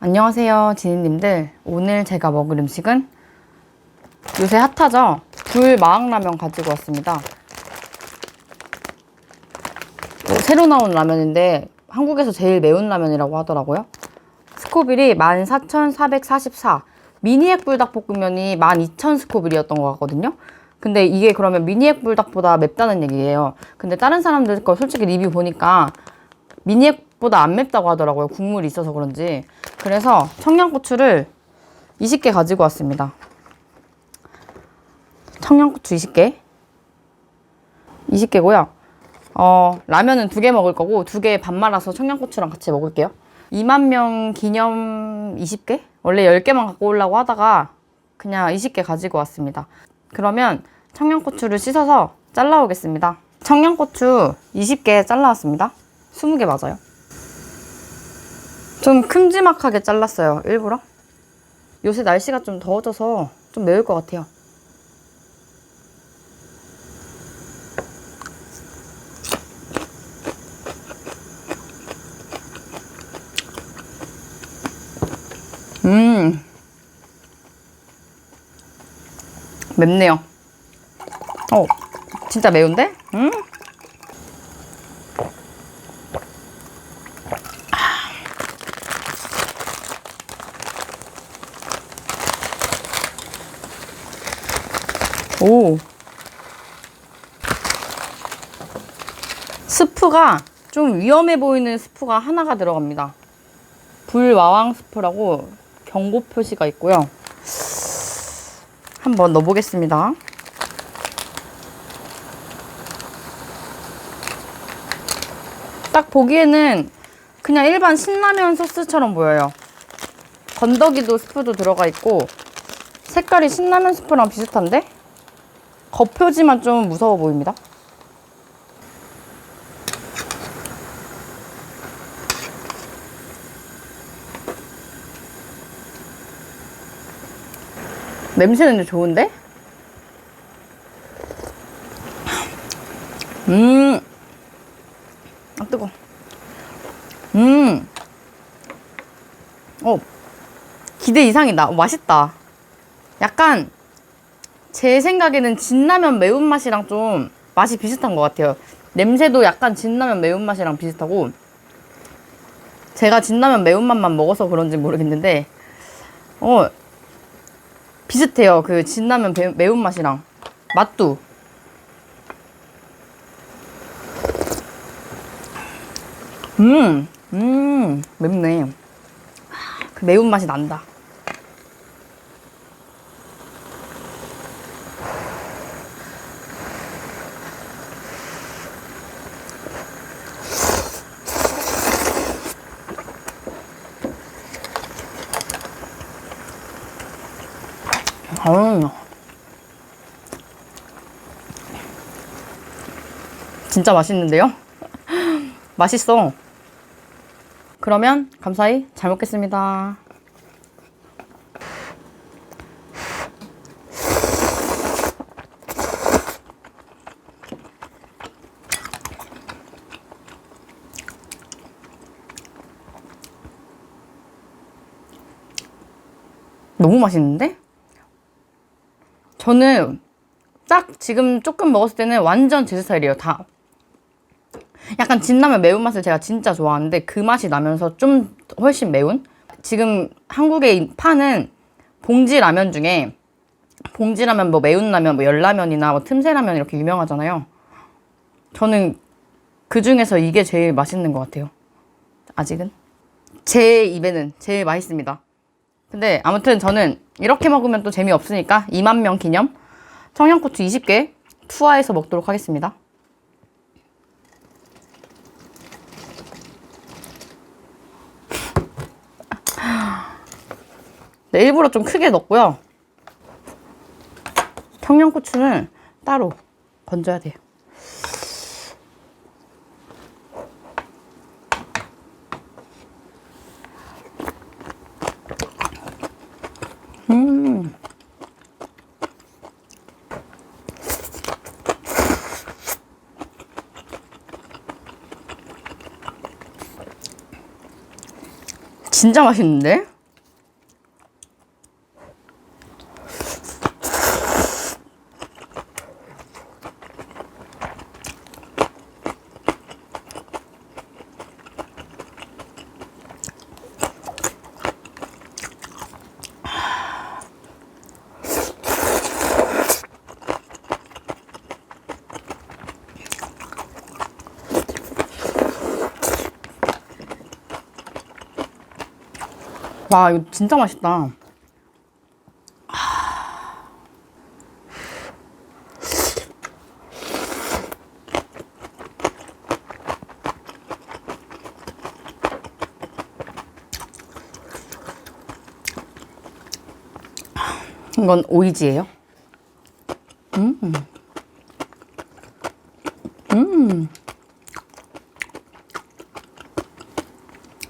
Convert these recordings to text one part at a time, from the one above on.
안녕하세요, 지니님들. 오늘 제가 먹을 음식은 요새 핫하죠? 불 마왕라면 가지고 왔습니다. 어, 새로 나온 라면인데 한국에서 제일 매운 라면이라고 하더라고요. 스코빌이 14,444. 미니액 불닭볶음면이 12,000 스코빌이었던 것 같거든요. 근데 이게 그러면 미니액 불닭보다 맵다는 얘기예요. 근데 다른 사람들 거 솔직히 리뷰 보니까 미니액 보다 안 맵다고 하더라고요. 국물이 있어서 그런지. 그래서 청양고추를 20개 가지고 왔습니다. 청양고추 20개. 20개고요. 어, 라면은 두 개 먹을 거고 두 개 반 말아서 청양고추랑 같이 먹을게요. 2만 명 기념 20개? 원래 10개만 갖고 오려고 하다가 그냥 20개 가지고 왔습니다. 그러면 청양고추를 씻어서 잘라오겠습니다. 청양고추 20개 잘라왔습니다. 20개 맞아요. 좀 큼지막하게 잘랐어요. 일부러. 요새 날씨가 좀 더워져서 좀 매울 것 같아요. 음. 맵네요. 어, 진짜 매운데? 음? 오. 스프가 좀 위험해 보이는 스프가 하나가 들어갑니다. 불와왕 스프라고 경고 표시가 있고요. 한번 넣어보겠습니다. 딱 보기에는 그냥 일반 신라면 소스처럼 보여요. 건더기도 스프도 들어가 있고 색깔이 신라면 스프랑 비슷한데 겉표지만 좀 무서워 보입니다. 냄새는 좋은데? 음, 아 뜨거. 음, 어, 기대 이상이다. 어, 맛있다. 약간 제 생각에는 진라면 매운맛이랑 좀 맛이 비슷한 것 같아요. 냄새도 약간 진라면 매운맛이랑 비슷하고 제가 진라면 매운맛만 먹어서 그런지 모르겠는데 어 비슷해요. 그 진라면 배- 매운맛이랑 맛도 음, 음, 맵네. 그 매운맛이 난다. 음. 진짜 맛있는데요? 맛있어. 그러면 감사히 잘 먹겠습니다. 너무 맛있는데? 저는 딱 지금 조금 먹었을 때는 완전 제 스타일이에요. 다. 약간 진라면 매운맛을 제가 진짜 좋아하는데 그 맛이 나면서 좀 훨씬 매운? 지금 한국에 이- 파는 봉지 라면 중에 봉지 라면 뭐 매운 라면 뭐 열라면이나 뭐 틈새 라면 이렇게 유명하잖아요. 저는 그 중에서 이게 제일 맛있는 것 같아요. 아직은. 제 입에는 제일 맛있습니다. 근데 아무튼 저는 이렇게 먹으면 또 재미없으니까 2만 명 기념 청양고추 20개 투하해서 먹도록 하겠습니다. 네, 일부러 좀 크게 넣고요. 청양고추는 따로 건져야 돼요. 진짜 맛있는데? 와, 이거 진짜 맛있다. 이건 오이지예요. 음. 음.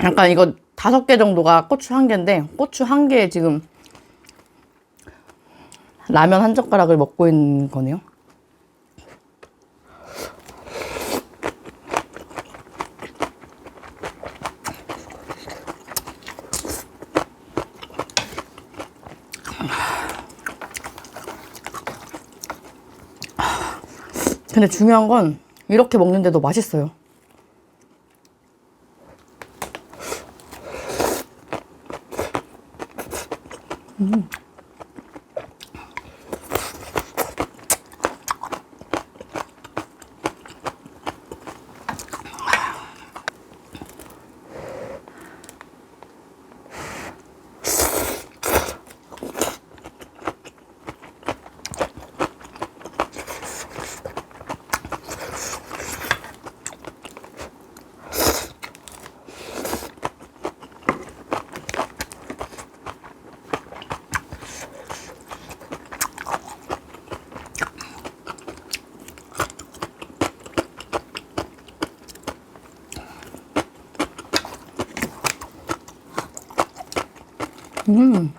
약간 이거 다섯 개 정도가 고추 한 개인데 고추 한 개에 지금 라면 한 젓가락을 먹고 있는 거네요. 근데 중요한 건 이렇게 먹는데도 맛있어요. 음.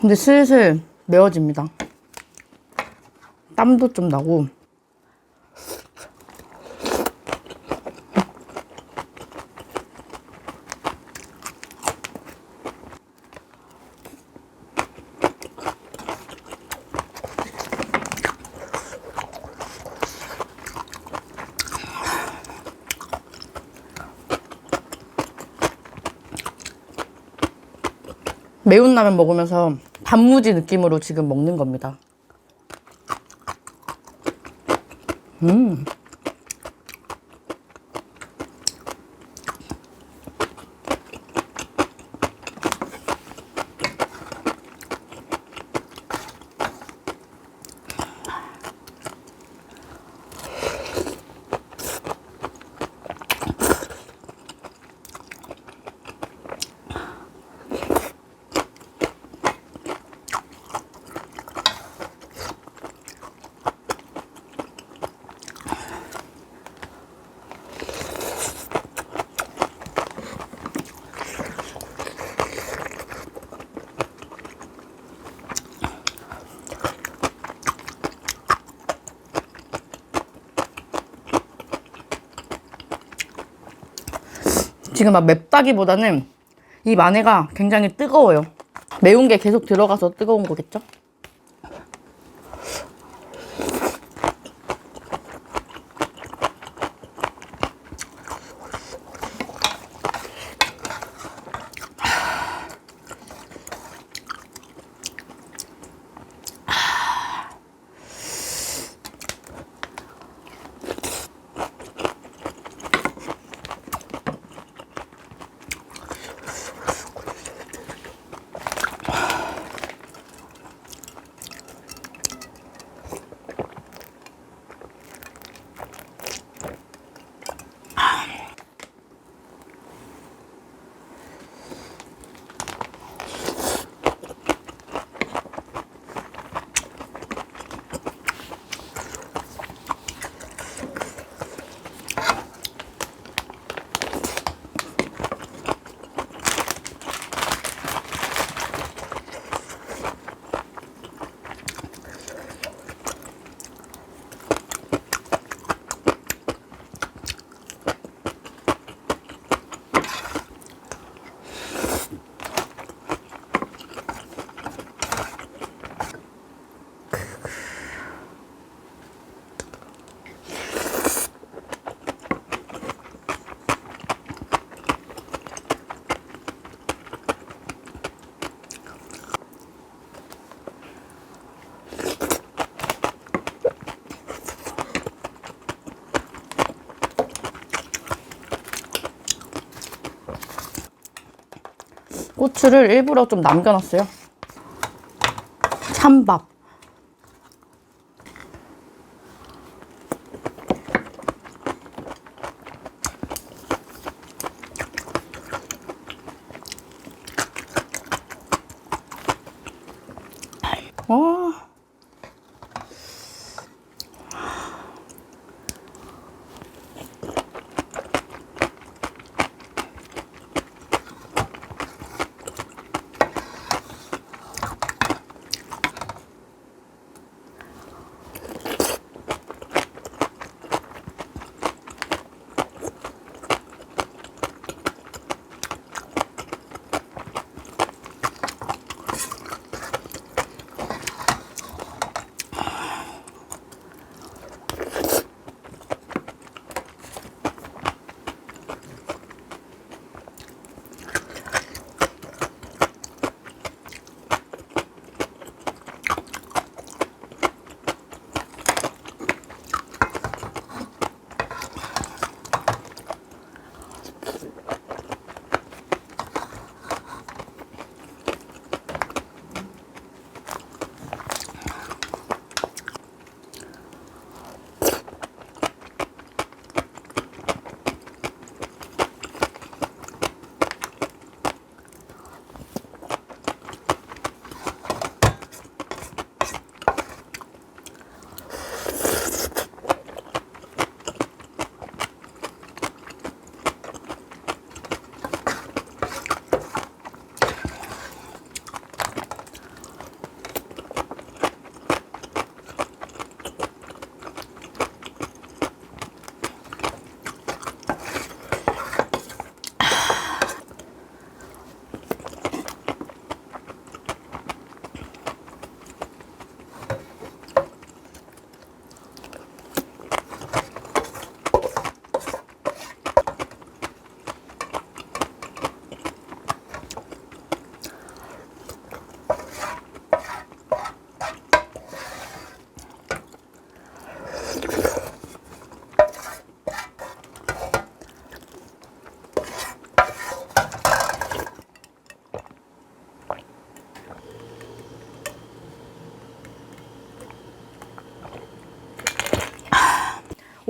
근데 슬슬 매워집니다. 땀도 좀 나고. 매운 라면 먹으면서 단무지 느낌으로 지금 먹는 겁니다. 음. 지금 막 맵다기보다는 이 마늘가 굉장히 뜨거워요. 매운 게 계속 들어가서 뜨거운 거겠죠? 고추를 일부러 좀 남겨놨어요. 찬밥.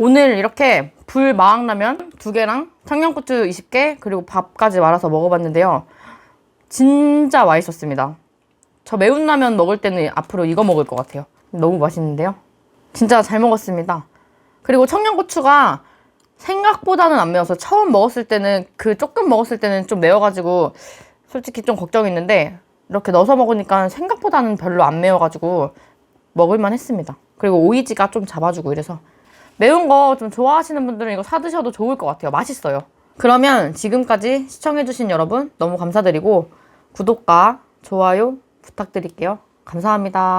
오늘 이렇게 불 마왕라면 두 개랑 청양고추 20개 그리고 밥까지 말아서 먹어봤는데요. 진짜 맛있었습니다. 저 매운 라면 먹을 때는 앞으로 이거 먹을 것 같아요. 너무 맛있는데요. 진짜 잘 먹었습니다. 그리고 청양고추가 생각보다는 안 매워서 처음 먹었을 때는 그 조금 먹었을 때는 좀 매워가지고 솔직히 좀 걱정했는데 이렇게 넣어서 먹으니까 생각보다는 별로 안 매워가지고 먹을만 했습니다. 그리고 오이지가 좀 잡아주고 이래서 매운 거 좀 좋아하시는 분들은 이거 사 드셔도 좋을 것 같아요. 맛있어요. 그러면 지금까지 시청해주신 여러분 너무 감사드리고 구독과 좋아요 부탁드릴게요. 감사합니다.